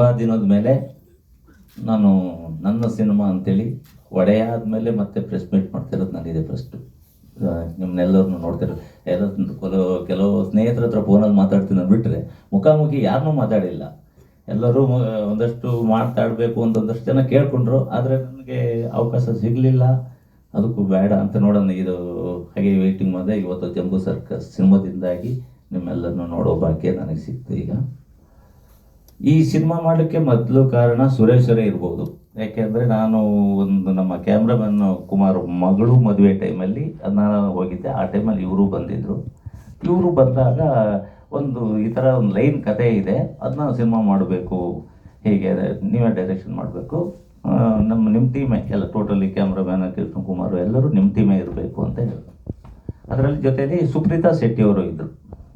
ತುಂಬ ದಿನದ ಮೇಲೆ ನಾನು ನನ್ನ ಸಿನಿಮಾ ಅಂತೇಳಿ ಒಡೆಯ ಆದಮೇಲೆ ಮತ್ತೆ ಪ್ರೆಸ್ ಮೀಟ್ ಮಾಡ್ತಿರೋದು ನನಗಿದೆ ಫಸ್ಟು ನಿಮ್ಮನ್ನೆಲ್ಲರನ್ನು ನೋಡ್ತಿರೋದು ಎಲ್ಲ ಕೆಲವು ಕೆಲವು ಸ್ನೇಹಿತರ ಹತ್ರ ಫೋನಲ್ಲಿ ಮಾತಾಡ್ತೀನಿ ಬಿಟ್ಟರೆ ಮುಖಾಮುಖಿ ಯಾರನ್ನೂ ಮಾತಾಡಿಲ್ಲ. ಎಲ್ಲರೂ ಒಂದಷ್ಟು ಮಾತಾಡಬೇಕು ಅಂತ ಒಂದಷ್ಟು ಜನ ಕೇಳ್ಕೊಂಡ್ರು, ಆದರೆ ನನಗೆ ಅವಕಾಶ ಸಿಗಲಿಲ್ಲ. ಅದಕ್ಕೂ ಬೇಡ ಅಂತ ನೋಡೋಣ, ಇದು ಹಾಗೆ ವೆಯ್ಟಿಂಗ್ ಮಾಡಿದೆ. ಇವತ್ತು ಜಂಬೂ ಸರ್ಕಸ್ ಸಿನಿಮಾದಿಂದಾಗಿ ನಿಮ್ಮೆಲ್ಲರನ್ನು ನೋಡೋ ಭಾಗ್ಯ ನನಗೆ ಸಿಕ್ತು ಈಗ. ಈ ಸಿನಿಮಾ ಮಾಡಲಿಕ್ಕೆ ಮೊದಲು ಕಾರಣ ಸುರೇಶ್ವರೇ ಇರ್ಬೋದು. ಯಾಕೆಂದರೆ ನಾನು ಒಂದು ನಮ್ಮ ಕ್ಯಾಮ್ರಾಮನ್ ಕುಮಾರ್ ಮಗಳು ಮದುವೆ ಟೈಮಲ್ಲಿ ನಾನು ಹೋಗಿದ್ದೆ. ಆ ಟೈಮಲ್ಲಿ ಇವರು ಬಂದಿದ್ದರು ಇವರು ಬಂದಾಗ ಒಂದು ಈ ಥರ ಒಂದು ಲೈನ್ ಕತೆ ಇದೆ. ಅದನ್ನ ಸಿನಿಮಾ ಮಾಡಬೇಕು. ಹೀಗೆ ನೀವೇ ಡೈರೆಕ್ಷನ್ ಮಾಡಬೇಕು. ನಮ್ಮ, ನಿಮ್ಮ ಟೀಮೇ ಎಲ್ಲ ಟೋಟಲಿ ಕ್ಯಾಮ್ರಾಮ್ಯಾನ್ ಕೃಷ್ಣ ಕುಮಾರ್ ಎಲ್ಲರೂ ನಿಮ್ಮ ಟೀಮೇ ಇರಬೇಕು ಅಂತ ಹೇಳಿದ್ರು ಅದರಲ್ಲಿ ಜೊತೆಯಲ್ಲಿ ಸುಪ್ರೀತಾ ಶೆಟ್ಟಿ ಅವರು ಇದ್ದರು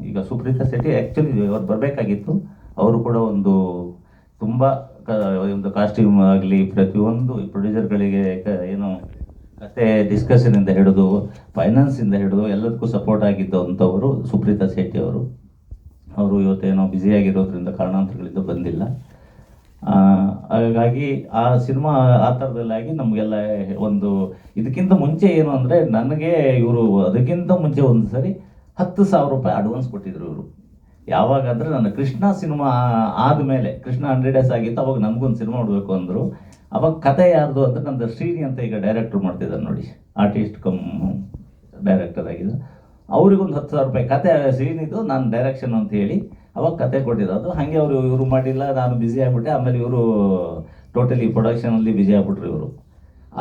ಈಗ ಸುಪ್ರೀತಾ ಶೆಟ್ಟಿ ಆ್ಯಕ್ಚುಲಿ ಅವ್ರು ಬರಬೇಕಾಗಿತ್ತು. ಅವರು ಕೂಡ ಒಂದು ತುಂಬ ಒಂದು ಕಾಸ್ಟ್ಯೂಮ್ ಆಗಲಿ, ಪ್ರತಿಯೊಂದು ಪ್ರೊಡ್ಯೂಸರ್ಗಳಿಗೆ ಏನು ಕತೆ ಡಿಸ್ಕಷನಿಂದ ಹಿಡಿದು ಫೈನಾನ್ಸಿಂದ ಹಿಡಿದು ಎಲ್ಲದಕ್ಕೂ ಸಪೋರ್ಟ್ ಆಗಿದ್ದಂಥವರು ಸುಪ್ರೀತಾ ಶೆಟ್ಟಿ ಅವರು. ಅವರು ಇವತ್ತೇನೋ ಬ್ಯುಸಿಯಾಗಿರೋದ್ರಿಂದ ಕಾರಣಾಂತರಗಳಿಂದ ಬಂದಿಲ್ಲ. ಹಾಗಾಗಿ ಆ ಸಿನಿಮಾ, ಆ ಥರದಲ್ಲಾಗಿ ನಮಗೆಲ್ಲ ಒಂದು ಇದಕ್ಕಿಂತ ಮುಂಚೆ ಏನು ಅಂದರೆ ನನಗೆ ಇವರು ಅದಕ್ಕಿಂತ ಮುಂಚೆ ಒಂದು ಸರಿ ಹತ್ತು ಸಾವಿರ ರೂಪಾಯಿ ಅಡ್ವಾನ್ಸ್ ಕೊಟ್ಟಿದ್ರು ಇವರು. ಯಾವಾಗ ಅಂದರೆ ನನ್ನ ಕೃಷ್ಣ ಸಿನಿಮಾ ಆದಮೇಲೆ ಕೃಷ್ಣ ಹಂಡ್ರೆಡ್ ಡೇಸ್ ಆಗಿತ್ತು, ಅವಾಗ ನನಗೊಂದು ಸಿನಿಮಾ ಮಾಡಬೇಕು ಅಂದರು. ಅವಾಗ ಕತೆ ಯಾರ್ದು ಅಂತ ನಂದು ಶ್ರೀನಿ ಅಂತ ಈಗ ಡೈರೆಕ್ಟ್ರ್ ಮಾಡ್ತಿದ್ದಾರೆ ನೋಡಿ ಆರ್ಟಿಸ್ಟ್ ಕಮ್ ಡೈರೆಕ್ಟರ್ ಆಗಿದ್ರು ಅವ್ರಿಗೊಂದು ಹತ್ತು ಸಾವಿರ ರೂಪಾಯಿ ಕತೆ ಶ್ರೀನಿದು ನಾನು ಡೈರೆಕ್ಷನ್ ಅಂತ ಹೇಳಿ ಅವಾಗ ಕತೆ ಕೊಟ್ಟಿರೋದು ಹಾಗೆ ಅವರು ಇವರು ಮಾಡಿಲ್ಲ, ನಾನು ಬ್ಯುಸಿ ಆಗಿಬಿಟ್ಟೆ, ಆಮೇಲೆ ಇವರು ಟೋಟಲಿ ಪ್ರೊಡಕ್ಷನಲ್ಲಿ ಬ್ಯುಸಿ ಆಗ್ಬಿಟ್ರು ಇವರು.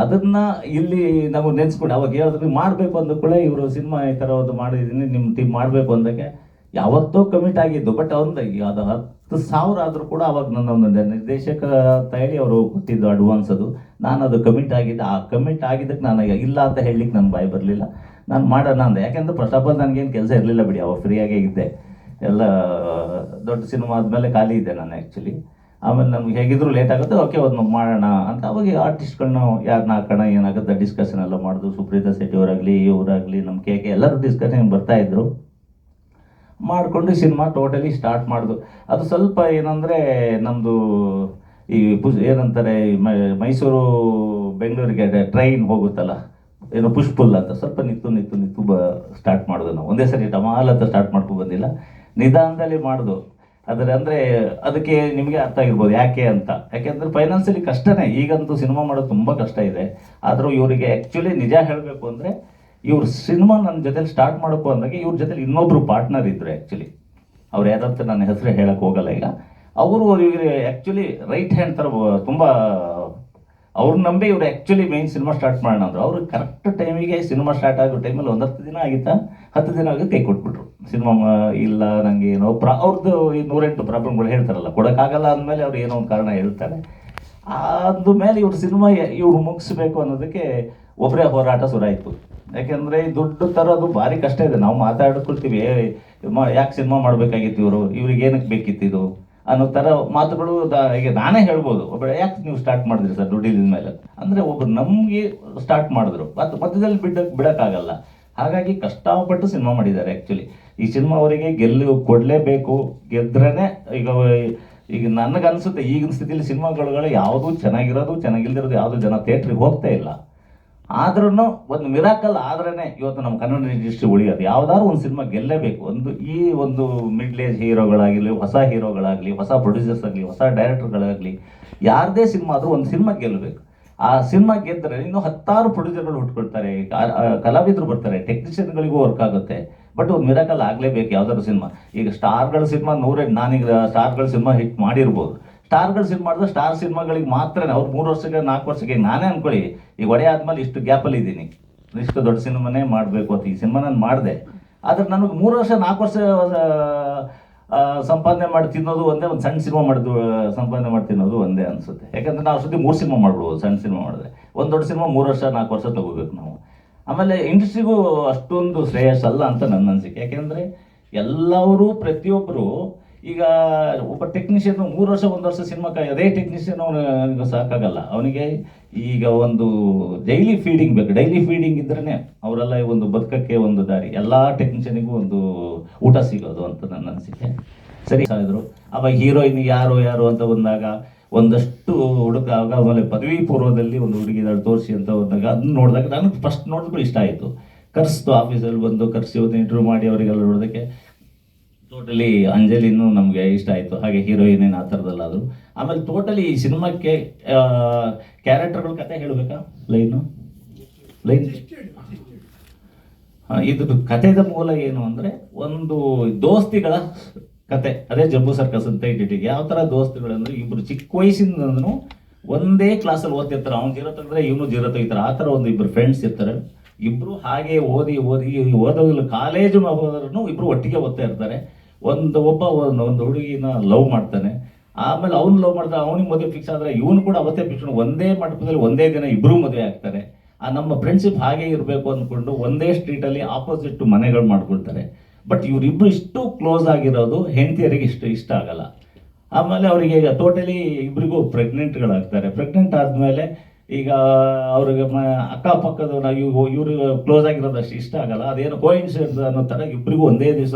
ಅದನ್ನ ಇಲ್ಲಿ ನಾವು ನೆನೆಸ್ಕೊಂಡು, ಅವಾಗ ಹೇಳಿದ್ರು ಮಾಡಬೇಕು ಅಂದ ಕೂಡ ಇವರು ಸಿನಿಮಾ ಈ ಥರ ಒಂದು ಮಾಡಿದ್ದೀನಿ ನಿಮ್ಮ ಟೀಮ್ ಮಾಡಬೇಕು ಅಂದಾಗೆ ಯಾವತ್ತೋ ಕಮಿಟ್ ಆಗಿದ್ದು ಬಟ್ ಒಂದು ಅದು ಹತ್ತು ಸಾವಿರ ಆದರೂ ಕೂಡ ಅವಾಗ ನನ್ನ ಒಂದು ನಿರ್ದೇಶಕ ಅಂತ ಹೇಳಿ ಅವರು ಕೊಟ್ಟಿದ್ದು ಅಡ್ವಾನ್ಸ್ ಅದು. ನಾನು ಅದು ಕಮಿಟ್ ಆಗಿದ್ದೆ, ಆ ಕಮಿಟ್ ಆಗಿದ್ದಕ್ಕೆ ನಾನು ಇಲ್ಲ ಅಂತ ಹೇಳಲಿಕ್ಕೆ ನನ್ನ ಬಾಯಿ ಬರಲಿಲ್ಲ. ನಾನು ಮಾಡೋಣ ಅಂದೆ. ಯಾಕೆಂದ್ರೆ ಫಸ್ಟ್ ಆಫ್ ಆಲ್ ನನಗೇನು ಕೆಲಸ ಇರಲಿಲ್ಲ ಬಿಡಿ, ಅವಾಗ ಫ್ರೀಯಾಗೇ ಇದ್ದೆ. ಎಲ್ಲ, ದೊಡ್ಡ ಸಿನಿಮಾ ಆದಮೇಲೆ ಖಾಲಿ ಇದ್ದೆ ನಾನು ಆ್ಯಕ್ಚುಲಿ ಆಮೇಲೆ ನಮ್ಗೆ ಹೇಗಿದ್ರು ಲೇಟ್ ಆಗುತ್ತೆ ಓಕೆ ಒಂದು ಮಾಡೋಣ ಅಂತ ಅವಾಗ ಆರ್ಟಿಸ್ಟ್ಗಳನ್ನ ಯಾರನ್ನ ಹಾಕೋಣ, ಏನಾಗುತ್ತೆ ಡಿಸ್ಕಷನ್ ಎಲ್ಲ ಮಾಡಿದ್ರು ಸುಪ್ರೀತಾ ಶೆಟ್ಟಿ ಅವರಾಗಲಿ ಇವರಾಗಲಿ ನಮ್ಮ ಕೆ ಕೆ ಎಲ್ಲರೂ ಡಿಸ್ಕಷನ್ ಬರ್ತಾ ಇದ್ರು. ಮಾಡಿಕೊಂಡು ಸಿನಿಮಾ ಟೋಟಲಿ ಸ್ಟಾರ್ಟ್ ಮಾಡಿದ್ರು ಅದು ಸ್ವಲ್ಪ ಏನಂದರೆ ನಮ್ಮದು ಈ ಪುಷ್ ಏನಂತಾರೆ ಮೈಸೂರು, ಬೆಂಗಳೂರಿಗೆ ಟ್ರೈನ್ ಹೋಗುತ್ತಲ್ಲ, ಏನು ಪುಷ್ಪುಲ್ ಅಂತ ಸ್ವಲ್ಪ ನಿಂತು ನಿಂತು ನಿಂತು ಬ ಸ್ಟಾರ್ಟ್ ಮಾಡಿದ್ವು ನಾವು. ಒಂದೇ ಸರಿ ಟಮಾಲ್ ಅಂತ ಸ್ಟಾರ್ಟ್ ಮಾಡ್ಕೊಂಡು ಬಂದಿಲ್ಲ. ನಿಧಾನದಲ್ಲಿ ಮಾಡಿದ್ವು ಆದರೆ ಅಂದರೆ ಅದಕ್ಕೆ ನಿಮಗೆ ಅರ್ಥ ಆಗಿರ್ಬೋದು ಯಾಕೆ ಅಂತ. ಯಾಕೆಂದರೆ ಫೈನಾನ್ಸಿಯಲಿ ಕಷ್ಟನೇ. ಈಗಂತೂ ಸಿನಿಮಾ ಮಾಡೋದು ತುಂಬ ಕಷ್ಟ ಇದೆ. ಆದರೂ ಇವರಿಗೆ ಆ್ಯಕ್ಚುಲಿ ನಿಜ ಹೇಳಬೇಕು ಅಂದರೆ ಇವ್ರ ಸಿನಿಮಾ ನನ್ನ ಜೊತೆಲಿ ಸ್ಟಾರ್ಟ್ ಮಾಡೋಕ್ಕೂ ಅಂದಾಗ ಇವ್ರ ಜೊತೆಲಿ ಇನ್ನೊಬ್ರು ಪಾರ್ಟ್ನರ್ ಇದ್ರು ಆ್ಯಕ್ಚುಲಿ ಅವ್ರು ಯಾರಂತ ನನ್ನ ಹೆಸರು ಹೇಳಕ್ಕೆ ಹೋಗಲ್ಲ ಈಗ. ಅವರು ಇವ್ರಿಗೆ ಆ್ಯಕ್ಚುಲಿ ರೈಟ್ ಹ್ಯಾಂಡ್ ಥರ ತುಂಬ, ಅವ್ರ ನಂಬಿ ಇವ್ರು ಆ್ಯಕ್ಚುಲಿ ಮೇನ್ ಸಿನಿಮಾ ಸ್ಟಾರ್ಟ್ ಮಾಡೋಣ ಅಂದರು. ಅವರು ಕರೆಕ್ಟ್ ಟೈಮಿಗೆ ಸಿನಿಮಾ ಸ್ಟಾರ್ಟ್ ಆಗೋ ಟೈಮಲ್ಲಿ ಒಂದು ಹತ್ತು ದಿನ ಆಗಿತ್ತಾ, ಹತ್ತು ದಿನ ಆಗಿ ಕೈ ಕೊಟ್ಬಿಟ್ರು. ಸಿನಿಮಾ ಇಲ್ಲ ನನಗೆ ಏನೋ ಪ್ರಾ ಅವ್ರದ್ದು ಈ ನೂರೆಂಟು ಪ್ರಾಬ್ಲಮ್ಗಳು ಹೇಳ್ತಾರಲ್ಲ, ಕೊಡೋಕ್ಕಾಗಲ್ಲ ಅಂದಮೇಲೆ ಅವ್ರು ಏನೋ ಒಂದು ಕಾರಣ ಹೇಳ್ತಾರೆ. ಅಂದ ಮೇಲೆ ಇವ್ರ ಸಿನಿಮಾ ಇವ್ರು ಮುಗಿಸ್ಬೇಕು ಅನ್ನೋದಕ್ಕೆ ಒಬ್ಬರೇ ಹೋರಾಟ ಶುರುವಾಯಿತು ಯಾಕೆಂದರೆ ದುಡ್ಡು ತರೋದು ಭಾರಿ ಕಷ್ಟ ಇದೆ. ನಾವು ಮಾತಾಡ್ಕೊಳ್ತೀವಿ ಯಾಕೆ ಸಿನಿಮಾ ಮಾಡಬೇಕಾಗಿತ್ತು ಇವರು? ಇವ್ರಿಗೆ ಏನಕ್ಕೆ ಬೇಕಿತ್ತು ಇದು? ಅನ್ನೋ ಥರ ಮಾತುಗಳು ಈಗ ನಾನೇ ಹೇಳ್ಬೋದು. ಒಬ್ಬ, ಯಾಕೆ ನೀವು ಸ್ಟಾರ್ಟ್ ಮಾಡಿದ್ರಿ ಸರ್ ದುಡ್ಡಿದ ಮೇಲೆ? ಅಂದರೆ ಒಬ್ಬರು ನಮಗೆ ಸ್ಟಾರ್ಟ್ ಮಾಡಿದ್ರು. ಮತ್ತು ಮಧ್ಯದಲ್ಲಿ ಬಿಡಕ್ಕೆ ಬಿಡೋಕ್ಕಾಗಲ್ಲ. ಹಾಗಾಗಿ ಕಷ್ಟಪಟ್ಟು ಸಿನಿಮಾ ಮಾಡಿದ್ದಾರೆ ಆ್ಯಕ್ಚುಲಿ ಈ ಸಿನಿಮಾ ಅವರಿಗೆ ಗೆಲ್ಲು ಕೊಡಲೇಬೇಕು. ಗೆದ್ರೇ ಈಗ ಈಗ ನನಗನ್ಸುತ್ತೆ ಈಗಿನ ಸ್ಥಿತಿಯಲ್ಲಿ ಸಿನಿಮಾಗಳು ಯಾವುದು ಚೆನ್ನಾಗಿರೋದು, ಚೆನ್ನಾಗಿಲ್ದಿರೋದು ಯಾವುದು ಜನ ಥಿಯೇಟ್ರಿಗೆ ಹೋಗ್ತಾ ಇಲ್ಲ. ಆದ್ರೂ ಒಂದು ಮಿರಾಕಲ್ ಆದ್ರೇ ಇವತ್ತು ನಮ್ಮ ಕನ್ನಡ ಇಂಡಸ್ಟ್ರಿ ಉಳಿಯೋದು. ಯಾವ್ದಾದ್ರು ಒಂದು ಸಿನಿಮಾ ಗೆಲ್ಲೇಬೇಕು. ಒಂದು ಈ ಒಂದು ಮಿಡ್ಲ್ ಏಜ್ ಹೀರೋಗಳಾಗಲಿ, ಹೊಸ ಹೀರೋಗಳಾಗಲಿ, ಹೊಸ ಪ್ರೊಡ್ಯೂಸರ್ಸ್ ಆಗಲಿ, ಹೊಸ ಡೈರೆಕ್ಟರ್ಗಳಾಗಲಿ ಯಾರದೇ ಸಿನಿಮಾ ಆದರೂ ಒಂದು ಸಿನಿಮಾ ಗೆಲ್ಲಬೇಕು ಆ ಸಿನಿಮಾ ಗೆದ್ದರೆ ಇನ್ನು ಹತ್ತಾರು ಪ್ರೊಡ್ಯೂಸರ್ಗಳು ಹುಟ್ಕೊಳ್ತಾರೆ ಕಲಾವಿದರು ಬರ್ತಾರೆ. ಟೆಕ್ನಿಷಿಯನ್ಗಳಿಗೂ ವರ್ಕ್ ಆಗುತ್ತೆ. ಬಟ್ ಒಂದು ಮಿರಾಕಲ್ ಆಗಲೇಬೇಕು ಯಾವ್ದಾದ್ರು ಸಿನಿಮಾ. ಈಗ ಸ್ಟಾರ್ಗಳ ಸಿನಿಮಾ ನೂರೇ, ನಾನೀಗ ಸ್ಟಾರ್ಗಳ ಸಿನಿಮಾ ಹಿಟ್ ಮಾಡಿರ್ಬೋದು. ಸ್ಟಾರ್ಗಳು ಸಿನಿಮಾ ಮಾಡಿದ್ರೆ ಸ್ಟಾರ್ ಸಿನಿಮಾಗಳಿಗೆ ಮಾತ್ರ ಅವ್ರು ಮೂರು ವರ್ಷಕ್ಕೆ, ನಾಲ್ಕು ವರ್ಷಕ್ಕೆ, ನಾನೇ ಅನ್ಕೊಳ್ಳಿ ಈಗ ಒಡೆ ಆದ್ಮೇಲೆ ಇಷ್ಟು ಗ್ಯಾಪಲ್ಲಿ ಇದ್ದೀನಿ. ಇಷ್ಟು ದೊಡ್ಡ ಸಿನಿಮಾನೇ ಮಾಡಬೇಕು ಅಂತ ಈ ಸಿನಿಮಾ ನಾನು ಮಾಡಿದೆ. ಆದ್ರೆ ನನಗೆ ಮೂರು ವರ್ಷ, ನಾಲ್ಕು ವರ್ಷ ಸಂಪಾದನೆ ಮಾಡಿ ತಿನ್ನೋದು ಒಂದೇ, ಒಂದು ಸಣ್ಣ ಸಿನಿಮಾ ಮಾಡಿದ್ದು ಸಂಪಾದನೆ ಮಾಡಿ ತಿನ್ನೋದು ಒಂದೇ ಅನಿಸುತ್ತೆ. ಯಾಕಂದ್ರೆ ನಾವು ಸುದ್ದಿ ಮೂರು ಸಿನಿಮಾ ಮಾಡ್ಬೋದು ಸಣ್ಣ ಸಿನಿಮಾ ಮಾಡಿದ್ರೆ. ಒಂದು ದೊಡ್ಡ ಸಿನಿಮಾ ಮೂರು ವರ್ಷ, ನಾಲ್ಕು ವರ್ಷ ತಗೋಬೇಕು ನಾವು. ಆಮೇಲೆ ಇಂಡಸ್ಟ್ರಿಗೂ ಅಷ್ಟೊಂದು ಶ್ರೇಯಸ್ ಅಲ್ಲ ಅಂತ ನನ್ನ ಅನಿಸಿಕೆ. ಯಾಕೆಂದರೆ ಎಲ್ಲರೂ, ಪ್ರತಿಯೊಬ್ಬರು ಈಗ ಒಬ್ಬ ಟೆಕ್ನಿಷಿಯನ್ ಮೂರು ವರ್ಷ, ಒಂದು ವರ್ಷ ಸಿನಿಮಾ ಅದೇ ಟೆಕ್ನಿಷಿಯನ್ ಅವನಿಗೆ ಸಾಕಾಗಲ್ಲ. ಅವನಿಗೆ ಈಗ ಒಂದು ಡೈಲಿ ಫೀಡಿಂಗ್ ಬೇಕು. ಡೈಲಿ ಫೀಡಿಂಗ್ ಇದ್ರೇ ಅವರೆಲ್ಲ ಒಂದು ಬದುಕಕ್ಕೆ ಒಂದು ದಾರಿ. ಎಲ್ಲ ಟೆಕ್ನಿಷಿಯನಿಗೂ ಒಂದು ಊಟ ಸಿಗೋದು ಅಂತ ನನ್ನ ಅನಿಸಿಕೆ. ಸರಿ ಇದ್ರು ಅವಾಗ ಹೀರೋಯಿನ್ ಯಾರು ಯಾರು ಅಂತ ಬಂದಾಗ ಒಂದಷ್ಟು ಹುಡುಗ ಆಗ ಆಮೇಲೆ ಪದವಿ ಪೂರ್ವದಲ್ಲಿ ಒಂದು ಹುಡುಗಿ ತೋರಿಸಿ ಅಂತ ಬಂದಾಗ ಅದನ್ನ ನೋಡಿದಾಗ ನನಗೆ ಫಸ್ಟ್ ನೋಡಿದ್ರು ಇಷ್ಟ ಆಯಿತು. ಕರೆಸ್ತು ಆಫೀಸಲ್ಲಿ ಬಂದು ಕರೆಸಿ ಒಂದು ಇಂಟರ್ವ್ಯೂ ಮಾಡಿ ಅವರಿಗೆಲ್ಲ ನೋಡೋದಕ್ಕೆ ಟೋಟಲಿ ಅಂಜಲಿನೂ ನಮಗೆ ಇಷ್ಟ ಆಯಿತು. ಹಾಗೆ ಹೀರೋಯಿನ್ ಏನು ಆ ಥರದಲ್ಲಾದರು. ಆಮೇಲೆ ಟೋಟಲಿ ಈ ಸಿನಿಮಾಕ್ಕೆ ಕ್ಯಾರೆಕ್ಟರ್ಗಳ ಕತೆ ಹೇಳಬೇಕಾ? ಲೈನು? ಲೈನ್? ಇದು ಕಥೆದ ಮೂಲ ಏನು ಅಂದರೆ ಒಂದು ದೋಸ್ತಿಗಳ ಕತೆ. ಅದೇ ಜಂಬು ಸರ್ಕಸ್ ಅಂತ ಇಟ್ಟಿಟ್ಟಿಗೆ ಯಾವ ಥರ ದೋಸ್ತಿಗಳಂದ್ರೆ ಇಬ್ಬರು ಚಿಕ್ಕ ವಯಸ್ಸಿಂದನೂ ಒಂದೇ ಕ್ಲಾಸಲ್ಲಿ ಓದ್ತಿರ್ತಾರೆ. ಅವ್ನು ಜೀರೋ ತೆಗೆದ್ರೆ ಇವನು ಜೀರೋ ತೆಗಿತಾರೆ. ಆ ಥರ ಒಂದು ಇಬ್ಬರು ಫ್ರೆಂಡ್ಸ್ ಇರ್ತಾರೆ. ಇಬ್ಬರು ಹಾಗೆ ಓದಿ ಓದಿ, ಓದೋದಿಲ್ಲ ಕಾಲೇಜು ಹೋದ್ರೂ ಇಬ್ಬರು ಒಟ್ಟಿಗೆ ಓದ್ತಾ ಇರ್ತಾರೆ. ಒಂದು ಒಬ್ಬ ಒಂದು ಹುಡುಗಿನ ಲವ್ ಮಾಡ್ತಾನೆ. ಆಮೇಲೆ ಅವ್ನು ಲವ್ ಮಾಡ್ತಾರೆ ಅವನಿಗೆ ಮದುವೆ ಫಿಕ್ಸ್ ಆದರೆ ಇವನು ಕೂಡ ಅವತ್ತೇ ಫಿಕ್ಸ್ ಒಂದೇ ಮಂಟಪದಲ್ಲಿ ಒಂದೇ ದಿನ ಇಬ್ಬರೂ ಮದುವೆ ಆಗ್ತಾರೆ. ಆ ನಮ್ಮ ಫ್ರೆಂಡ್ಶಿಪ್ ಹಾಗೆ ಇರಬೇಕು ಅಂದ್ಕೊಂಡು ಒಂದೇ ಸ್ಟ್ರೀಟಲ್ಲಿ ಆಪೋಸಿಟ್ ಮನೆಗಳು ಮಾಡ್ಕೊಳ್ತಾರೆ. ಬಟ್ ಇವರಿಬ್ಬರು ಇಷ್ಟು ಕ್ಲೋಸ್ ಆಗಿರೋದು ಹೆಂಡತಿಯರಿಗೆ ಇಷ್ಟು, ಇಷ್ಟ ಆಗಲ್ಲ. ಆಮೇಲೆ ಅವರಿಗೆ ಈಗ ಟೋಟಲಿ ಇಬ್ಬರಿಗೂ ಪ್ರೆಗ್ನೆಂಟ್ಗಳಾಗ್ತಾರೆ ಪ್ರೆಗ್ನೆಂಟ್ ಆದಮೇಲೆ ಈಗ ಅವ್ರಿಗೆ ಮ ಇವು ಇವರು ಕ್ಲೋಸ್ ಆಗಿರೋದು ಅಷ್ಟು ಇಷ್ಟ ಆಗಲ್ಲ. ಅದೇನು ಕೋಯಿನ್ಸಿಡೆನ್ಸ್ ಅನ್ನೋ ಥರ ಇಬ್ಬರಿಗೂ ಒಂದೇ ದಿವಸ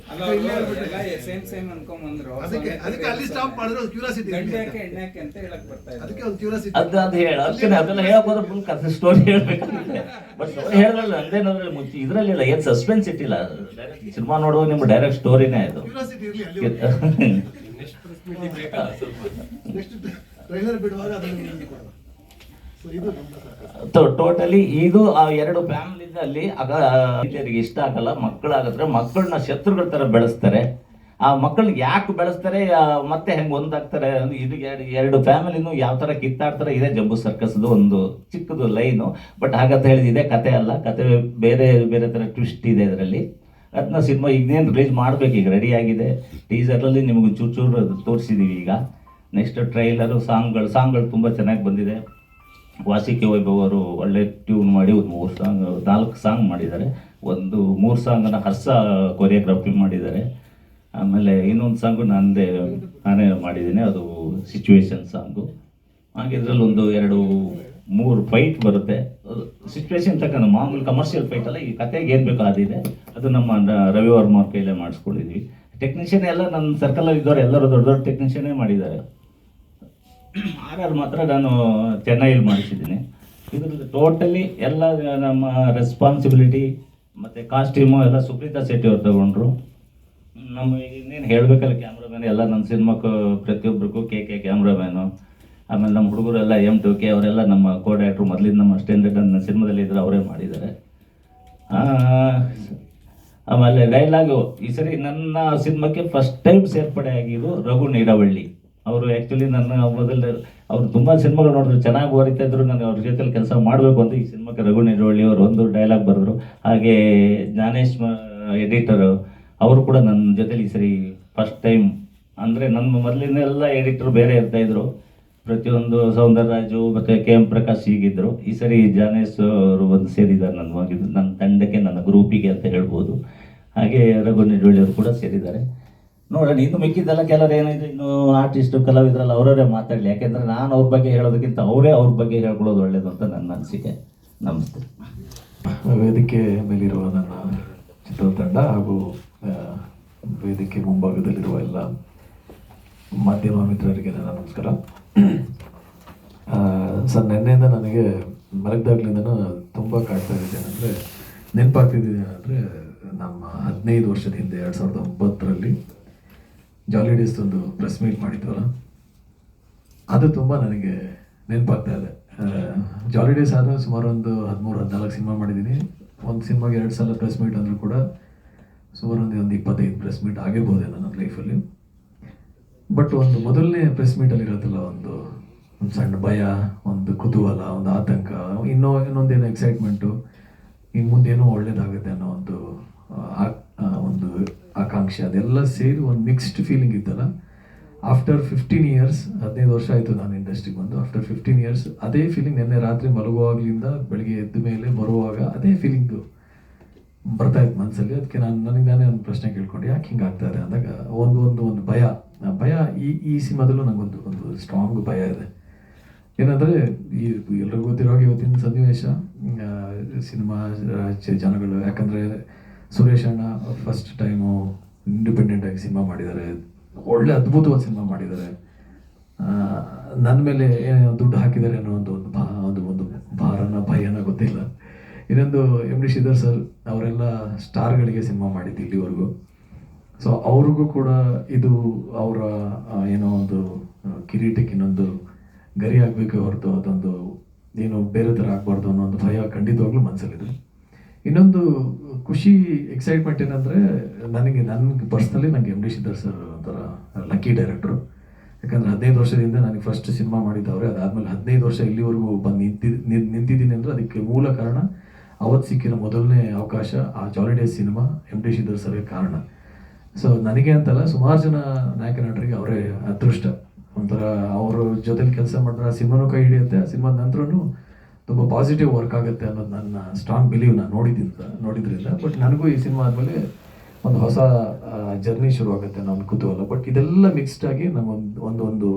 ಸೇಮ್ ಅದಕ್ಕೆ ಅದಕ್ಕೆ ಅಲ್ಲಿ ಸ್ಟಾಪ್ ಮಾಡಿದ್ರು ಕ್ಯೂರಿಯಾಸಿಟಿ ಅಂತ ಹೇಳಕ್ ಬರ್ತಾ ಅದಕ್ಕೆ ಒಂದು ಕ್ಯೂರಿಯಾಸಿಟಿ ಅದ್ ಅದು ಹೇಳ ಅದಕ್ಕೆ ಅದೆಲ್ಲ ಹೇಳಕ್ ಹೋದ್ರೆ ಫುಲ್ ಕಥೆ ಸ್ಟೋರಿ ಬಟ್ ಹೇಳಲ್ಲ ಅದೇನಂದ್ರೆ ಮುಂಚೆ ಇದ್ರಲ್ಲಿಲ್ಲ ಏನ್ ಸಸ್ಪೆನ್ಸ್ ಇಟ್ಟಿಲ್ಲ. ಸಿನಿಮಾ ನೋಡುವಾಗ ನಿಮ್ಗೆ ಡೈರೆಕ್ಟ್ ಸ್ಟೋರಿನೇ ಇದು. ಕ್ಯೂರಿಯಾಸಿಟಿ ಇರಲಿ ಅಲ್ಲಿ ನೆಕ್ಸ್ಟ್ ಟ್ರೈಲರ್ ಬಿಡುವಾಗ ಅದನ್ನು ಕೊಡೋಣ ಸೊ ಇದು ನಮ್ಮ ಸರ್ಕಸ್. ಟೋಟಲಿ ಇದು ಆ ಎರಡು ಫ್ಯಾಮಿಲಿ ಅಲ್ಲಿ ಆಗ ಹಿರಿಯರಿಗೆ ಇಷ್ಟ ಆಗಲ್ಲ, ಮಕ್ಕಳಾಗಿದ್ರೆ ಮಕ್ಕಳನ್ನ ಶತ್ರುಗಳ ತರ ಬೆಳೆಸ್ತಾರೆ. ಆ ಮಕ್ಕಳಿಗೆ ಯಾಕೆ ಬೆಳೆಸ್ತಾರೆ ಮತ್ತೆ ಹೆಂಗೆ ಒಂದಾಗ್ತಾರೆ ಇದು ಎರಡು ಫ್ಯಾಮಿಲಿನೂ ಯಾವ ಥರ ಕಿತ್ತಾಡ್ತಾರೆ, ಇದೇ ಜಂಬು ಸರ್ಕಸ್ದು ಒಂದು ಚಿಕ್ಕದು ಲೈನು. ಬಟ್ ಹಾಗಂತ ಹೇಳಿದ ಇದೇ ಕತೆ ಅಲ್ಲ ಕತೆ ಬೇರೆ ಬೇರೆ ಥರ ಟ್ವಿಸ್ಟ್ ಇದೆ ಇದರಲ್ಲಿ. ಅದನ್ನ ಸಿನಿಮಾ ಈಗೇನು ರಿಲೀಸ್ ಮಾಡ್ಬೇಕು, ಈಗ ರೆಡಿ ಆಗಿದೆ. ಟೀಸರಲ್ಲಿ ನಿಮಗೆ ಚೂರು ಚೂರು ತೋರಿಸಿದ್ದೀವಿ ಈಗ. ನೆಕ್ಸ್ಟ್ ಟ್ರೈಲರು ಸಾಂಗ್ಗಳು ಸಾಂಗ್ಗಳು ತುಂಬ ಚೆನ್ನಾಗಿ ಬಂದಿದೆ. ವಾಸಿಕೆ ವೈಭವ್ ಅವರು ಒಳ್ಳೆ ಟ್ಯೂನ್ ಮಾಡಿ ಒಂದು ಮೂರು ಸಾಂಗ್ ನಾಲ್ಕು ಸಾಂಗ್ ಮಾಡಿದ್ದಾರೆ. ಒಂದು ಮೂರು ಸಾಂಗನ್ನು ಹರ್ಷ ಕೊರಿಯೋಗ್ರಫಿ ಮಾಡಿದ್ದಾರೆ. ಆಮೇಲೆ ಇನ್ನೊಂದು ಸಾಂಗು ನಂದೇ ನಾನೇ ಮಾಡಿದ್ದೀನಿ, ಅದು ಸಿಚುವೇಶನ್ ಸಾಂಗು ಹಾಗೆ ಒಂದು ಎರಡು ಮೂರು ಫೈಟ್ ಬರುತ್ತೆ. ಸಿಚುವೇಶನ್ ತಕ್ಕಂಥ ಮಾಮೂಲಿ ಕಮರ್ಷಿಯಲ್ ಫೈಟ್ ಅಲ್ಲ, ಈ ಕತೆಗೆ ಏನು ಬೇಕೋ ಅದಿದೆ ಅದು ನಮ್ಮ ರವಿ ವರ್ಮ ಕೈಲೇ ಮಾಡಿಸ್ಕೊಂಡಿದ್ವಿ. ಟೆಕ್ನಿಷಿಯನ್ ಎಲ್ಲ ನನ್ನ ಸರ್ಕಲಲ್ಲಿ ಇದ್ದವ್ರು ಎಲ್ಲರೂ ದೊಡ್ಡ ದೊಡ್ಡ ಟೆಕ್ನಿಷಿಯನೇ ಮಾಡಿದ್ದಾರೆ. ಆರ್ ಆರ್ ಮಾತ್ರ ನಾನು ಚೆನ್ನೈಯಲ್ಲಿ ಮಾಡಿಸಿದ್ದೀನಿ. ಇದ್ರದ್ದು ಟೋಟಲಿ ಎಲ್ಲ ನಮ್ಮ ರೆಸ್ಪಾನ್ಸಿಬಿಲಿಟಿ ಮತ್ತು ಕಾಸ್ಟ್ಯೂಮು ಎಲ್ಲ ಸುಪ್ರೀತಾ ಶೆಟ್ಟಿ ಅವ್ರು ತಗೊಂಡ್ರು. ನಮ್ಮ ಇನ್ನೇನು ಹೇಳಬೇಕಲ್ಲ ಕ್ಯಾಮ್ರಾಮ್ಯಾನ್ ಎಲ್ಲ ನನ್ನ ಸಿನಿಮಾಕ್ಕೂ ಪ್ರತಿಯೊಬ್ಬರಿಗೂ ಕೆ ಕೆ ಕ್ಯಾಮ್ರಾಮ್ಯಾನು ಆಮೇಲೆ ನಮ್ಮ ಹುಡುಗರೆಲ್ಲ ಎಂ ಟು ಕೆ ಅವರೆಲ್ಲ ನಮ್ಮ ಕೋ ಡೈರೆಕ್ಟ್ರು ಮೊದಲಿಂದ ನಮ್ಮ ಸ್ಟ್ಯಾಂಡರ್ಡ್ ನನ್ನ ಸಿನಿಮಾದಲ್ಲಿ ಇದ್ರೆ ಅವರೇ ಮಾಡಿದ್ದಾರೆ. ಆಮೇಲೆ ಡೈಲಾಗು ಈ ಸರಿ ನನ್ನ ಸಿನಿಮಾಕ್ಕೆ ಫಸ್ಟ್ ಟೈಮ್ ಸೇರ್ಪಡೆ ಆಗಿದ್ದು ರಘು ನೀಡವಳ್ಳಿ. ಅವರು ಆ್ಯಕ್ಚುಲಿ ನನ್ನ ಮೊದಲು ಅವ್ರು ತುಂಬ ಸಿನಿಮಾಗಳು ನೋಡಿದ್ರು, ಚೆನ್ನಾಗಿ ಓರಿತಾ ಇದ್ರು ನಾನು ಅವ್ರ ಜೊತೆಲಿ ಕೆಲಸ ಮಾಡಬೇಕು ಅಂತ ಈ ಸಿನಿಮಾಕ್ಕೆ ರಘು ನಿರೋಳಿ ಅವರು ಒಂದು ಡೈಲಾಗ್ ಬರೆದ್ರು. ಹಾಗೆ ಜ್ಞಾನೇಶ್ ಎಡಿಟರು ಅವರು ಕೂಡ ನನ್ನ ಜೊತೇಲಿ ಈ ಸರಿ ಫಸ್ಟ್ ಟೈಮ್ ಅಂದರೆ ನನ್ನ ಮೊದಲಿನೆಲ್ಲ ಎಡಿಟರ್ ಬೇರೆ ಇರ್ತಾಯಿದ್ರು ಪ್ರತಿಯೊಂದು ಸೌಂದರರಾಜು ಮತ್ತು ಕೆ ಎಂ ಪ್ರಕಾಶ್ ಹೀಗಿದ್ದರು ಈ ಸರಿ ಜಾನೇಶ್ ಅವರು ಒಂದು ಸೇರಿದ್ದಾರೆ ನನ್ನ ಮಗಿದ್ರು ನನ್ನ ತಂಡಕ್ಕೆ, ನನ್ನ ಗ್ರೂಪಿಗೆ ಅಂತ ಹೇಳ್ಬೋದು. ಹಾಗೆ ರಘು ನಿಡೋಳಿ ಅವರು ಕೂಡ ಸೇರಿದ್ದಾರೆ. ನೋಡೋಣ ಇನ್ನು ಮಿಕ್ಕಿದ್ದೆಲ್ಲ ಕೆಲವರು ಏನಿದೆ ಇನ್ನು ಆರ್ಟಿಸ್ಟು ಕಲಾವಿದರಲ್ಲ ಅವರವರೇ ಮಾತಾಡಲಿ. ಯಾಕೆಂದರೆ ನಾನು ಅವ್ರ ಬಗ್ಗೆ ಹೇಳೋದಕ್ಕಿಂತ ಅವರೇ ಅವ್ರ ಬಗ್ಗೆ ಹೇಳ್ಕೊಳ್ಳೋದು ಒಳ್ಳೇದು ಅಂತ ನನ್ನ ಅನಿಸಿಕೆ. ನಮಸ್ತೆ. ವೇದಿಕೆ ಮೇಲಿರುವ ನನ್ನ ಚಿತ್ರತಂಡ ಹಾಗೂ ವೇದಿಕೆ ಮುಂಭಾಗದಲ್ಲಿರುವ ಎಲ್ಲ ಮಾಧ್ಯಮ ಮಿತ್ರರಿಗೆ ನನ್ನ ನಮಸ್ಕಾರ. ಸರ್, ನಿನ್ನೆಯಿಂದ ನನಗೆ ಮಲಗ್ದಾಗ್ಲಿಂದನೂ ತುಂಬ ಕಾಡ್ತಾ ಇದೆ. ಏನಂದರೆ ನೆನಪಾಗ್ತಿದ್ದಿದೆ ಏನಂದರೆ, ನಮ್ಮ ಹದಿನೈದು ವರ್ಷದ ಹಿಂದೆ, ಎರಡು ಸಾವಿರದ ಒಂಬತ್ತರಲ್ಲಿ ಜಾಲಿ ಒಂದು ಪ್ರೆಸ್ ಮೀಟ್ ಮಾಡಿದ್ವಲ್ಲ? ಅದು ತುಂಬ ನನಗೆ ನೆನಪಾಗ್ತಾ ಇದೆ. ಜಾಲಿ ಡೇಸ್ ಸುಮಾರು ಒಂದು ಹದಿಮೂರು, ಹದಿನಾಲ್ಕು ಸಿನಿಮಾ ಮಾಡಿದ್ದೀನಿ. ಒಂದು ಸಿನಿಮಾಗೆ ಎರಡು ಸಲ ಪ್ರೆಸ್ ಮೀಟ್ ಅಂದರೂ ಕೂಡ ಸುಮಾರು ಒಂದು ಒಂದು ಇಪ್ಪತ್ತೈದು ಪ್ರೆಸ್ ಮೀಟ್ ಆಗಿರ್ಬೋದೇನೋ ನನ್ನ ಲೈಫಲ್ಲಿ ಬಟ್ ಒಂದು ಮೊದಲನೇ ಪ್ರೆಸ್ ಮೀಟಲ್ಲಿ ಇರೋದಲ್ಲ ಒಂದು ಒಂದು ಸಣ್ಣ ಭಯ, ಒಂದು ಕುತೂಹಲ, ಒಂದು ಆತಂಕ, ಇನ್ನೂ ಇನ್ನೊಂದೇನೋ ಎಕ್ಸೈಟ್ಮೆಂಟು ಇನ್ನು ಮುಂದೇನೋ ಒಳ್ಳೇದಾಗುತ್ತೆ ಅನ್ನೋ ಒಂದು ಒಂದು ಆಕಾಂಕ್ಷೆ. ಅದೆಲ್ಲ ಸೇರಿ ಒಂದು ಮಿಕ್ಸ್ಡ್ ಫೀಲಿಂಗ್ ಇತ್ತಲ್ಲ? ಆಫ್ಟರ್ ಫಿಫ್ಟೀನ್ ಇಯರ್ಸ್ ಹದಿನೈದು ವರ್ಷ ಆಯಿತು ನಾನು ಇಂಡಸ್ಟ್ರಿಗೆ ಬಂದು. ಆಫ್ಟರ್ ಫಿಫ್ಟೀನ್ ಇಯರ್ಸ್ ಅದೇ ಫೀಲಿಂಗ್ ನಿನ್ನೆ ರಾತ್ರಿ ಮಲಗುವಾಗಲಿಂದ ಬೆಳಿಗ್ಗೆ ಎದ್ದ ಮೇಲೆ ಬರುವಾಗ ಅದೇ ಫೀಲಿಂಗು ಬರ್ತಾ ಇತ್ತು ಮನಸ್ಸಲ್ಲಿ ಅದಕ್ಕೆ ನಾನು, ನನಗೆ ನಾನೇ ಒಂದು ಪ್ರಶ್ನೆ ಕೇಳ್ಕೊಂಡು, ಯಾಕೆ ಹಿಂಗೆ ಆಗ್ತಾ ಇದೆ ಅಂದಾಗ ಒಂದು ಒಂದು ಒಂದು ಭಯ. ಆ ಭಯ ಈ ಈ ಸಿನಿಮಾದಲ್ಲೂ ನನಗೊಂದು ಒಂದು ಸ್ಟ್ರಾಂಗ್ ಭಯ ಇದೆ. ಏನಂದರೆ ಈ ಎಲ್ರಿಗೂ ಗೊತ್ತಿರೋ ಹಾಗೆ ಇವತ್ತಿನ ಸನ್ನಿವೇಶ ಸಿನಿಮಾ ಜನಗಳು, ಯಾಕಂದರೆ ಸುರೇಶ್ ಅಣ್ಣ ಫಸ್ಟ್ ಟೈಮು ಇಂಡಿಪೆಂಡೆಂಟ್ ಆಗಿ ಸಿನಿಮಾ ಮಾಡಿದ್ದಾರೆ. ಒಳ್ಳೆ ಅದ್ಭುತವಾದ ಸಿನಿಮಾ ಮಾಡಿದ್ದಾರೆ. ನನ್ನ ಮೇಲೆ ದುಡ್ಡು ಹಾಕಿದ್ದಾರೆ ಅನ್ನೋ ಒಂದು ಒಂದು ಭಾ ಒಂದು ಒಂದು ಭಾರನ ಭಯನ ಗೊತ್ತಿಲ್ಲ. ಇನ್ನೊಂದು ಎಂ ಡಿ ಶ್ರೀಧರ್ ಸರ್ ಅವರೆಲ್ಲ ಸ್ಟಾರ್ಗಳಿಗೆ ಸಿನಿಮಾ ಮಾಡಿದ್ದು ಇಲ್ಲಿವರೆಗೂ. ಸೊ ಅವ್ರಿಗೂ ಕೂಡ ಇದು ಅವರ ಏನೋ ಒಂದು ಕಿರೀಟಕ್ಕೆ ಇನ್ನೊಂದು ಗರಿ ಆಗಬೇಕು ಹೊರತು ಅದೊಂದು ಏನು ಬೇರೆ ಥರ ಆಗಬಾರ್ದು ಅನ್ನೋ ಒಂದು ಭಯ ಖಂಡಿತವಾಗ್ಲೂ ಮನಸ್ಸಲ್ಲಿದೆ ಇನ್ನೊಂದು ಖುಷಿ ಎಕ್ಸೈಟ್ಮೆಂಟ್ ಏನಂದರೆ ನನಗೆ ನನಗೆ ಪರ್ಸ್ನಲಿ ನನಗೆ ಎಂ ಡಿ ಶ್ರೀಧರ್ ಸರ್ ಒಂಥರ ಲಕ್ಕಿ ಡೈರೆಕ್ಟ್ರು ಯಾಕಂದರೆ ಹದಿನೈದು ವರ್ಷದಿಂದ ನನಗೆ ಫಸ್ಟ್ ಸಿನಿಮಾ ಮಾಡಿದ್ದವ್ರೆ ಅದಾದಮೇಲೆ ಹದಿನೈದು ವರ್ಷ ಇಲ್ಲಿವರೆಗೂ ಬಂದು ನಿಂತಿದ್ದು ನಿಂತಿದ್ದೀನಿ ಅಂದರೆ ಅದಕ್ಕೆ ಮೂಲ ಕಾರಣ ಅವತ್ತು ಸಿಕ್ಕಿರೋ ಮೊದಲನೇ ಅವಕಾಶ ಆ jolly days cinema M D Sridhar ಸರ್ಗೆ ಕಾರಣ. ಸೊ ನನಗೆ ಅಂತಲ್ಲ ಸುಮಾರು ಜನ ನಾಯಕ ನಟರಿಗೆ ಅವರೇ ಅದೃಷ್ಟ. ಒಂಥರ ಅವರ ಜೊತೆಲಿ ಕೆಲಸ ಮಾಡಿದ್ರೆ ಆ ಸಿನಿಮಾನು ಕೈ ಹಿಡಿಯುತ್ತೆ, ಆ ಸಿನಿಮಾದ ನಂತರನೂ ತುಂಬ ಪಾಸಿಟಿವ್ ವರ್ಕ್ ಆಗುತ್ತೆ ಅನ್ನೋದು ನನ್ನ ಸ್ಟ್ರಾಂಗ್ ಬಿಲೀವ್ ನಾನು ನೋಡಿದ್ದಿಂದ ನೋಡಿದ್ರಿಂದ ಬಟ್ ನನಗೂ ಈ ಸಿನಿಮಾ ಆದಮೇಲೆ ಒಂದು ಹೊಸ ಜರ್ನಿ ಶುರು ಆಗುತ್ತೆ ನಾನು ಒಂದು ಕುತೂಹಲ ಬಟ್ ಇದೆಲ್ಲ ಮಿಕ್ಸ್ಡ್ ಆಗಿ ನಮ್ಮೊಂದು ಒಂದು ಒಂದು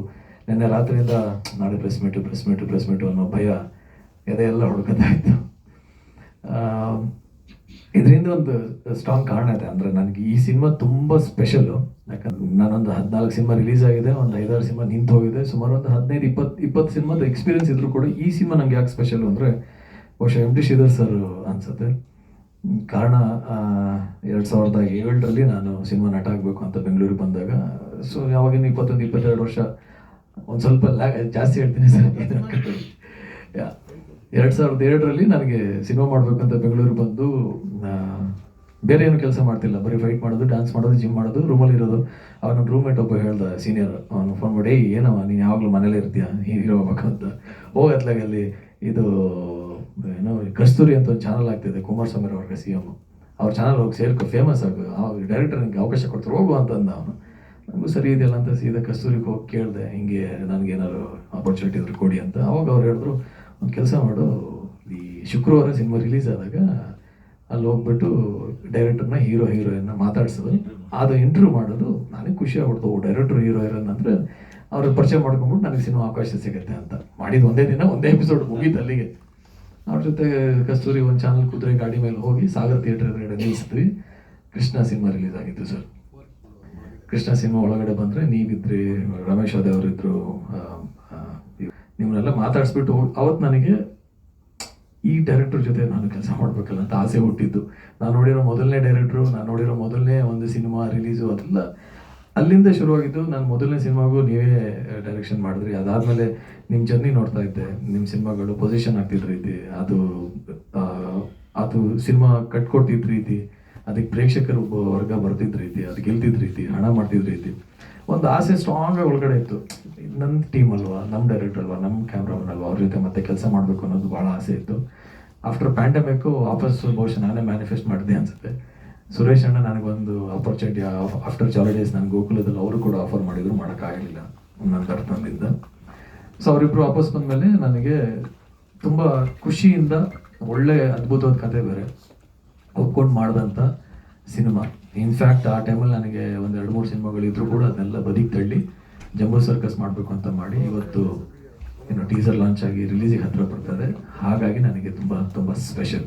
ನಿನ್ನೆ ರಾತ್ರಿಯಿಂದ ನಾಳೆ press meet press meet press meet ಅನ್ನೋ ಭಯ ಎದೆ ಎಲ್ಲ ಹುಡುಕತ್ತಾ ಇತ್ತು ಇದರಿಂದ ಒಂದು ಸ್ಟ್ರಾಂಗ್ ಕಾರಣ ಇದೆ. ಅಂದರೆ ನನಗೆ ಈ ಸಿನಿಮಾ ತುಂಬ ಸ್ಪೆಷಲು ಯಾಕಂದ್ರೆ ನಾನೊಂದು ಹದಿನಾಲ್ಕು ಸಿನಿಮಾ ರಿಲೀಸ್ ಆಗಿದೆ, ಒಂದು ಐದಾರು ಸಿನಿಮಾ ನಿಂತು ಹೋಗಿದೆ. ಸುಮಾರು ಒಂದು ಹದಿನೈದು ಇಪ್ಪತ್ತು ಇಪ್ಪತ್ತು ಸಿನಿಮಾದ ಎಕ್ಸ್ಪೀರಿಯನ್ಸ್ ಇದ್ರೂ ಕೂಡ ಈ ಸಿನಿಮಾ ನಂಗೆ ಯಾಕೆ ಸ್ಪೆಷಲ್ ಅಂದರೆ, ಬಹುಶಃ ಎಂ ಡಿ ಶ್ರೀಧರ್ ಸರ್ ಅನ್ಸುತ್ತೆ. ಕಾರಣ ಎರಡು ಸಾವಿರದ ಏಳರಲ್ಲಿ ನಾನು ಸಿನಿಮಾ ನಟ ಆಗಬೇಕು ಅಂತ ಬೆಂಗಳೂರಿಗೆ ಬಂದಾಗ ಸೊ ಯಾವಾಗಿನ ಇಪ್ಪತ್ತೊಂದು, ಇಪ್ಪತ್ತೆರಡು ವರ್ಷ ಒಂದು ಸ್ವಲ್ಪ ಲ್ಯಾ, ಜಾಸ್ತಿ ಹೇಳ್ತೀನಿ ಸರ್ ಎರಡು ಸಾವಿರದ ಏಳರಲ್ಲಿ ನನಗೆ ಸಿನಿಮಾ ಮಾಡಬೇಕಂತ ಬೆಂಗಳೂರಿಗೆ ಬಂದು ಬೇರೆ ಏನು ಕೆಲಸ ಮಾಡ್ತಿಲ್ಲ. ಬರೀ ಫೈಟ್ ಮಾಡೋದು ಡ್ಯಾನ್ಸ್ ಮಾಡೋದು ಜಿಮ್ ಮಾಡೋದು ರೂಮಲ್ಲಿ ಇರೋದು. ಅವಾಗ ನಮ್ಮ ರೂಮ್ಮೇಟ್ ಒಬ್ಬ ಹೇಳ್ದ ಸೀನಿಯರ್ ಅವನು ಫೋನ್ ಮಾಡಿ ಏನವ ನೀನು ಯಾವಾಗಲೂ ಮನೇಲೇ ಇರ್ತೀಯ? ಹೀರೋ ಹೋಗ್ಬೇಕಂತ ಹೋಗತ್ಲಾಗ ಅಲ್ಲಿ ಇದು, ಏನೋ, ಕಸ್ತೂರಿ ಅಂತ ಒಂದು ಚಾನಲ್ ಆಗ್ತಿದೆ ಕುಮಾರಸ್ವಾಮಿ ಅವ್ರಿಗೆ ಸಿ ಎಂ ಅವ್ರ ಚಾನಲ್ ಹೋಗಿ ಸೇರ್ಕೊ ಫೇಮಸ್ ಆಗು ಅವ್ರ ಡೈರೆಕ್ಟರ್ ನನಗೆ ಅವಕಾಶ ಕೊಡ್ತಾರೆ, ಹೋಗು ಅಂತಂದ ಅವನು. ನನಗೂ ಸರಿ ಇದೆಯಲ್ಲ ಅಂತ ಸೀದಾ ಕಸ್ತೂರಿಗೆ ಹೋಗಿ ಕೇಳಿದೆ, ಹಿಂಗೆ ನನಗೇನಾದ್ರು ಆಪರ್ಚುನಿಟಿ ಇದ್ರೆ ಕೊಡಿ ಅಂತ. ಅವಾಗ ಅವ್ರು ಹೇಳಿದ್ರು, ಒಂದು ಕೆಲಸ ಮಾಡು, ಈ ಶುಕ್ರವಾರ ಸಿನಿಮಾ ರಿಲೀಸ್ ಆದಾಗ ಅಲ್ಲಿ ಹೋಗ್ಬಿಟ್ಟು ಡೈರೆಕ್ಟರ್ನ ಹೀರೋ ಹೀರೋಯಿನ್ನ ಮಾತಾಡಿಸೋದು. ಅದು ಇಂಟರ್ವ್ಯೂ ಮಾಡೋದು. ನನಗೆ ಖುಷಿ ಆಗ್ಬಿಡ್ತು. ಡೈರೆಕ್ಟರ್ ಹೀರೋ ಹೀರೋಯಿನ್ ಅಂದರೆ ಅವ್ರಿಗೆ ಪರಿಚಯ ಮಾಡ್ಕೊಂಬಿಟ್ಟು ನನಗೆ ಸಿನಿಮಾ ಅವಕಾಶ ಸಿಗುತ್ತೆ ಅಂತ. ಮಾಡಿದ ಒಂದೇ ದಿನ, ಒಂದೇ ಎಪಿಸೋಡ್ ಮುಗೀತು ಅಲ್ಲಿಗೆ. ಅವ್ರ ಜೊತೆ ಕಸ್ತೂರಿ ಒಂದು ಚಾನಲ್ ಕುದುರೆ ಗಾಡಿ ಮೇಲೆ ಹೋಗಿ ಸಾಗರ್ ಥಿಯೇಟರ್ ಎದುರುಗಡೆ ನಿಲ್ಲಿಸಿದ್ವಿ ಕೃಷ್ಣ ಸಿನಿಮಾ ರಿಲೀಸ್ ಆಗಿತ್ತು ಸರ್. ಕೃಷ್ಣ ಸಿನಿಮಾ ಒಳಗಡೆ ಬಂದರೆ ನೀವಿದ್ರಿ ರಮೇಶ್ ಅವರಿದ್ದರು ನಿಮ್ಮನ್ನೆಲ್ಲ ಮಾತಾಡಿಸ್ಬಿಟ್ಟು ಅವತ್ತು ನನಗೆ ಈ ಡೈರೆಕ್ಟರ್ ಜೊತೆ ನಾನು ಕೆಲಸ ಮಾಡಬೇಕಲ್ಲ ಅಂತ ಆಸೆ ಹುಟ್ಟಿದ್ದು. ನಾನು ನೋಡಿರೋ ಮೊದಲನೇ ಡೈರೆಕ್ಟ್ರು ನಾನು ನೋಡಿರೋ ಮೊದಲನೇ ಒಂದು ಸಿನಿಮಾ ರಿಲೀಸು ಅದೆಲ್ಲ ಅಲ್ಲಿಂದ ಶುರುವಾಗಿದ್ದು ನಾನು ಮೊದಲನೇ ಸಿನಿಮಾಗೂ ನೀವೇ ಡೈರೆಕ್ಷನ್ ಮಾಡಿದ್ರಿ. ಅದಾದಮೇಲೆ ನಿಮ್ಮ ಜರ್ನಿ ನೋಡ್ತಾ ಇದ್ದೆ. ನಿಮ್ಮ ಸಿನಿಮಾಗಳು ಪೊಸಿಷನ್ ಆಗ್ತಿದ್ದ ರೀತಿ, ಅದು ಅದು ಸಿನಿಮಾ ಕಟ್ಕೊಟ್ಟಿದ್ದ ರೀತಿ. ಅದಕ್ಕೆ ಪ್ರೇಕ್ಷಕರು ವರ್ಗ ಬರ್ತಿದ್ದ ರೀತಿ, ಅದು ಗೆಲ್ತಿದ್ದ ರೀತಿ, ಹಣ ಮಾಡ್ತಿದ್ದ ರೀತಿ. ಒಂದು ಆಸೆ ಸ್ಟ್ರಾಂಗ್ ಒಳಗಡೆ ಇತ್ತು. ನನ್ನ ಟೀಮ್ ಅಲ್ವಾ ನಮ್ಮ ಡೈರೆಕ್ಟರ್ ಅಲ್ವಾ ನಮ್ಮ ಕ್ಯಾಮ್ರಾಮನ್ ಅಲ್ವಾ, ಅವ್ರ ಜೊತೆ ಮತ್ತೆ ಕೆಲಸ ಮಾಡಬೇಕು ಅನ್ನೋದು ಭಾಳ ಆಸೆ ಇತ್ತು. ಆಫ್ಟರ್ ಪ್ಯಾಂಡಮಿಕ್ಕು ವಾಪಸ್ ಬಹುಶಃ ನಾನೇ ಮ್ಯಾನಿಫೆಸ್ಟ್ ಮಾಡಿದೆ ಅನ್ಸುತ್ತೆ. ಸುರೇಶ್ ಅಣ್ಣ ನನಗೊಂದು ಆಪರ್ಚುನಿಟಿ ಆಫ್ಟರ್ ಡೇಸ್ ನಾನು ಗೋಕುಲದಲ್ಲಿ ಅವರು ಕೂಡ ಆಫರ್ ಮಾಡಿದ್ರು, ಮಾಡೋಕ್ಕಾಗಲಿಲ್ಲ. ನನ್ನ ಕರ್ತನದಿಂದ ಸೊ ಅವರಿಬ್ರು ವಾಪಸ್ ಬಂದಮೇಲೆ ನನಗೆ ತುಂಬ ಖುಷಿಯಿಂದ ಒಳ್ಳೆ ಅದ್ಭುತವಾದ ಕತೆ ಬೇರೆ. ಒಪ್ಕೊಂಡು ಮಾಡಿದಂಥ ಸಿನಿಮಾ. ಇನ್ಫ್ಯಾಕ್ಟ್ ಆ ಟೈಮಲ್ಲಿ ನನಗೆ ಒಂದು ಎರಡು ಮೂರು ಸಿನಿಮಾಗಳಿದ್ರು ಕೂಡ ಅದನ್ನೆಲ್ಲ ಬದಿಗೆ ತಳ್ಳಿ ಜಂಬೂ ಸರ್ಕಸ್ ಮಾಡಬೇಕು ಅಂತ ಮಾಡಿ ಇವತ್ತು ಏನು ಟೀಸರ್ ಲಾಂಚ್ ಆಗಿ ರಿಲೀಸಿಗೆ ಹತ್ರ ಬರ್ತದೆ ಹಾಗಾಗಿ ನನಗೆ ತುಂಬ ತುಂಬ special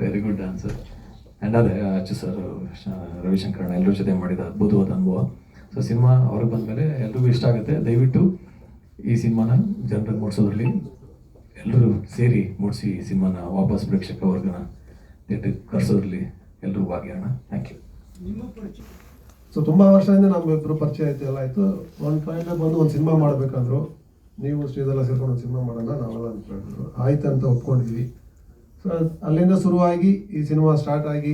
very good answer and ಅದೇ ಅಚ್ಚು ಸರ್ ರವಿಶಂಕರ್ ಅಣ್ಣ ಎಲ್ಲರ ಜೊತೆ ಮಾಡಿದ ಅದ್ಭುತವಾದ ಅನುಭವ. ಸೊ ಸಿನಿಮಾ ಅವ್ರಿಗೆ ಬಂದಮೇಲೆ ಎಲ್ರಿಗೂ ಇಷ್ಟ ಆಗುತ್ತೆ. ದಯವಿಟ್ಟು ಈ ಸಿನಿಮಾನ ಜನರಿಗೆ ಮೂಡಿಸೋದ್ರಲ್ಲಿ ಎಲ್ಲರೂ ಸೇರಿ ಮೂಡಿಸಿ ಈ ಸಿನಿಮಾನ ವಾಪಸ್ ಪ್ರೇಕ್ಷಕ ವರ್ಗನ ಥಿಯೇಟ್ರಿಗೆ ಕರೆಸೋದ್ರಲ್ಲಿ ಎಲ್ಲರೂ ಭಾಗಿಯಾಣ ಥ್ಯಾಂಕ್ ಯು ಸೊ ತುಂಬ ವರ್ಷದಿಂದ ನಮ್ಮಿಬ್ಬರು ಪರಿಚಯ ಆಯ್ತು ಎಲ್ಲ ಆಯಿತು. ಒಂದು ಪಾಯಿಂಟ್ ಬಂದು ಒಂದು ಸಿನಿಮಾ ಮಾಡ್ಬೇಕಂದ್ರು. ನೀವು ಶ್ರೀಧರ ಸೇರ್ಕೊಂಡು ಒಂದು ಸಿನಿಮಾ ಮಾಡೋಣ ನಾವೆಲ್ಲ ಹೇಳಿದ್ರು ಆಯ್ತು ಅಂತ ಒಪ್ಕೊಂಡಿದ್ವಿ. ಸೊ ಅಲ್ಲಿಂದ ಶುರುವಾಗಿ ಈ ಸಿನಿಮಾ ಸ್ಟಾರ್ಟ್ ಆಗಿ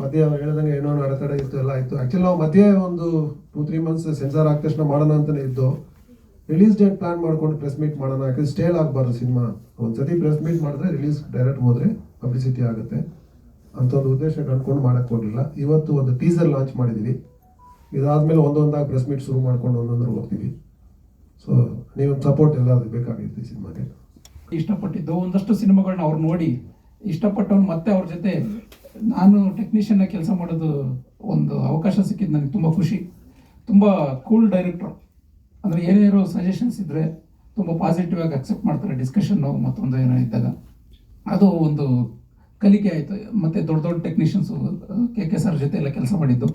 ಮಧ್ಯೆ ಅವ್ರು ಹೇಳ್ದಂಗೆ ಏನೋ ಅಡೆತಡೆ ಇತ್ತು ಎಲ್ಲ ಇತ್ತು ಆ್ಯಕ್ಚುಲಿ ನಾವು ಮಧ್ಯೆ ಒಂದು ಟೂ ತ್ರೀ ಮಂತ್ಸ್ ಸೆನ್ಸಾರ್ ಆದ ತಕ್ಷಣ ಮಾಡೋಣ ಅಂತಲೇ ಇದ್ದು ರಿಲೀಸ್ ಡೇಟ್ ಪ್ಲಾನ್ ಮಾಡ್ಕೊಂಡು ಪ್ರೆಸ್ ಮೀಟ್ ಮಾಡೋಣ ಯಾಕಂದ್ರೆ ಸ್ಟೇಲ್ ಆಗಬಾರ್ದು ಸಿನಿಮಾ. ಒಂದ್ಸತಿ ಪ್ರೆಸ್ ಮೀಟ್ ಮಾಡಿದ್ರೆ ರಿಲೀಸ್ ಡೈರೆಕ್ಟ್ ಹೋದ್ರೆ ಪಬ್ಲಿಸಿಟಿ ಆಗುತ್ತೆ. ಅಂತ ಒಂದು ಉದ್ದೇಶ ಕಂಡ್ಕೊಂಡು ಮಾಡಕ್ ಹೋಗಿಲ್ಲ ಇವತ್ತು ಒಂದು ಟೀಸರ್ ಲಾಂಚ್ ಮಾಡಿದೀವಿ. ಇದಾದ್ಮೇಲೆ ಒಂದೊಂದಾಗಿ ಪ್ರೆಸ್ ಮೀಟ್ ಶುರು ಮಾಡ್ಕೊಂಡು ಒಂದೊಂದ್ರ ಹೋಗ್ತೀವಿ. ಸೊ ನೀವು ಸಪೋರ್ಟ್ ಎಲ್ಲಾದ್ರೂ ಬೇಕಾಗಿತ್ತು ಈ ಸಿನಿಮಾಗೆ? ಇಷ್ಟಪಟ್ಟಿದ್ದು ಒಂದಷ್ಟು ಸಿನಿಮಾಗಳನ್ನ ಅವ್ರು ನೋಡಿ, ಇಷ್ಟಪಟ್ಟವ್ನು ಮತ್ತೆ ಅವ್ರ ಜೊತೆ ನಾನು ಟೆಕ್ನಿಷಿಯನ್ನ ಕೆಲಸ ಮಾಡೋದು ಒಂದು ಅವಕಾಶ ಸಿಕ್ಕಿದ್ದು ನನಗೆ ತುಂಬ ಖುಷಿ. ತುಂಬ ಕೂಲ್ ಡೈರೆಕ್ಟ್ರು ಅಂದರೆ ಏನೇನೋ ಸಜೆಷನ್ಸ್ ಇದ್ದರೆ ತುಂಬ ಪಾಸಿಟಿವ್ ಆಗಿ ಅಕ್ಸೆಪ್ಟ್ ಮಾಡ್ತಾರೆ ಡಿಸ್ಕಷನ್ನು ಮತ್ತೊಂದು ಏನೋ ಇದ್ದಾಗ. ಅದು ಒಂದು ಕಲಿಕೆ ಆಯಿತು. ಮತ್ತು ದೊಡ್ಡ ದೊಡ್ಡ ಟೆಕ್ನಿಷಿಯನ್ಸು ಕೆ ಕೆ ಸರ್ ಜೊತೆ ಎಲ್ಲ ಕೆಲಸ ಮಾಡಿದ್ದು.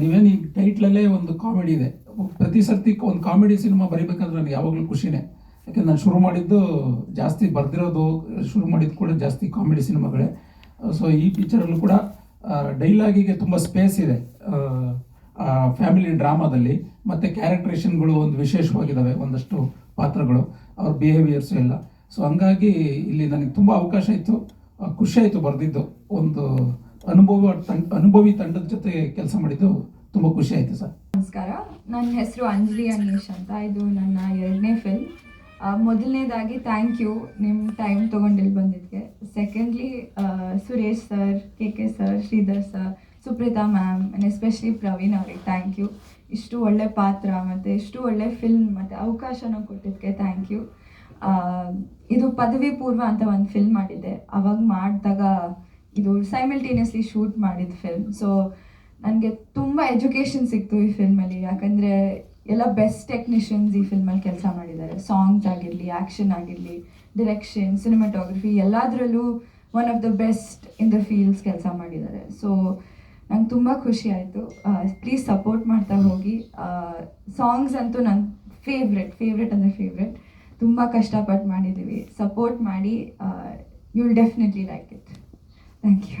ನೀವೇನು ಈಗ ಟೈಟ್ಲಲ್ಲೇ ಒಂದು ಕಾಮಿಡಿ ಇದೆ. ಪ್ರತಿ ಸರ್ತಿ ಒಂದು ಕಾಮಿಡಿ ಸಿನಿಮಾ ಬರೀಬೇಕಂದ್ರೆ ನನಗೆ ಯಾವಾಗಲೂ ಖುಷಿನೇ. ಯಾಕೆಂದ್ರೆ ನಾನು ಶುರು ಮಾಡಿದ್ದು ಜಾಸ್ತಿ ಬರೆದಿರೋದು, ಶುರು ಮಾಡಿದ್ದು ಕೂಡ ಜಾಸ್ತಿ ಕಾಮಿಡಿ ಸಿನಿಮಾಗಳೇ ಸೊ ಈ ಪಿಕ್ಚರಲ್ಲೂ ಕೂಡ ಡೈಲಾಗಿಗೆ ತುಂಬ ಸ್ಪೇಸ್ ಇದೆ. ಫ್ಯಾಮಿಲಿ ಡ್ರಾಮಾದಲ್ಲಿ ಮತ್ತು ಕ್ಯಾರೆಕ್ಟ್ರೇಷನ್ಗಳು ಒಂದು ವಿಶೇಷವಾಗಿದ್ದಾವೆ ಒಂದಷ್ಟು ಪಾತ್ರಗಳು. ಅವ್ರ ಬಿಹೇವಿಯರ್ಸು ಎಲ್ಲ. ಸೊ ಹಂಗಾಗಿ ಇಲ್ಲಿ ನನಗೆ ತುಂಬ ಅವಕಾಶ ಇತ್ತು. ಖುಷಿ ಆಯಿತು ಬರೆದಿದ್ದು. ಒಂದು ಅನುಭವ ಅನುಭವಿ ತಂಡದ ಜೊತೆ ಕೆಲಸ ಮಾಡಿದ್ದು ತುಂಬ ಖುಷಿ ಆಯಿತು ಸರ್. ನಮಸ್ಕಾರ. ನನ್ನ ಹೆಸರು ಅಂಜಲಿ ಅನೀಶ್ ಅಂತ. ಇದು ನನ್ನ ಎರಡನೇ ಫಿಲ್ಮ್ ಮೊದಲನೇದಾಗಿ ಥ್ಯಾಂಕ್ ಯು ನಿಮ್ಮ ಟೈಮ್ ತೊಗೊಂಡಿಲ್ಲಿ ಬಂದಿದ್ದಕ್ಕೆ. Secondly Suresh sir K K sir Sridhar sir Supreetha ma'am and especially Praveen ಅವ್ರಿಗೆ ಥ್ಯಾಂಕ್ ಯು ಇಷ್ಟು ಒಳ್ಳೆ ಪಾತ್ರ ಮತ್ತು ಇಷ್ಟು ಒಳ್ಳೆ ಫಿಲ್ಮ್ ಮತ್ತು ಅವಕಾಶನ ಕೊಟ್ಟಿದ್ದಕ್ಕೆ ಥ್ಯಾಂಕ್ ಯು ಇದು ಪದವಿ ಪೂರ್ವ ಅಂತ ಒಂದು ಫಿಲ್ಮ್ ಮಾಡಿದ್ದೆ. ಅವಾಗ ಮಾಡಿದಾಗ ಇದು ಸೈಮಲ್ಟೇನಿಯಸ್ಲಿ ಶೂಟ್ ಮಾಡಿದ ಫಿಲ್ಮ್ ಸೊ ನನಗೆ ತುಂಬ ಎಜುಕೇಷನ್ ಸಿಕ್ತು ಈ ಫಿಲ್ಮಲ್ಲಿ ಯಾಕಂದರೆ ಎಲ್ಲ ಬೆಸ್ಟ್ ಟೆಕ್ನಿಷಿಯನ್ಸ್ ಈ ಫಿಲ್ಮಲ್ಲಿ ಕೆಲಸ ಮಾಡಿದ್ದಾರೆ. ಸಾಂಗ್ಸ್ ಆಗಿರಲಿ ಆ್ಯಕ್ಷನ್ ಆಗಿರಲಿ ಡಿರೆಕ್ಷನ್ ಸಿನಿಮಾಟೋಗ್ರಫಿ ಎಲ್ಲದರಲ್ಲೂ one of the best in the fields ಕೆಲಸ ಮಾಡಿದ್ದಾರೆ. ಸೊ ನಂಗೆ ತುಂಬ ಖುಷಿ ಆಯಿತು. ಪ್ಲೀಸ್ ಸಪೋರ್ಟ್ ಮಾಡ್ತಾ ಹೋಗಿ. ಸಾಂಗ್ಸ್ ಅಂತೂ ನನ್ನ ಫೇವ್ರೆಟ್ ಫೇವ್ರೆಟ್ ಅಂದರೆ ಫೇವ್ರೆಟ್ ತುಂಬ ಕಷ್ಟಪಟ್ಟು ಮಾಡಿದ್ದೀವಿ. ಸಪೋರ್ಟ್ ಮಾಡಿ you will definitely like it thank you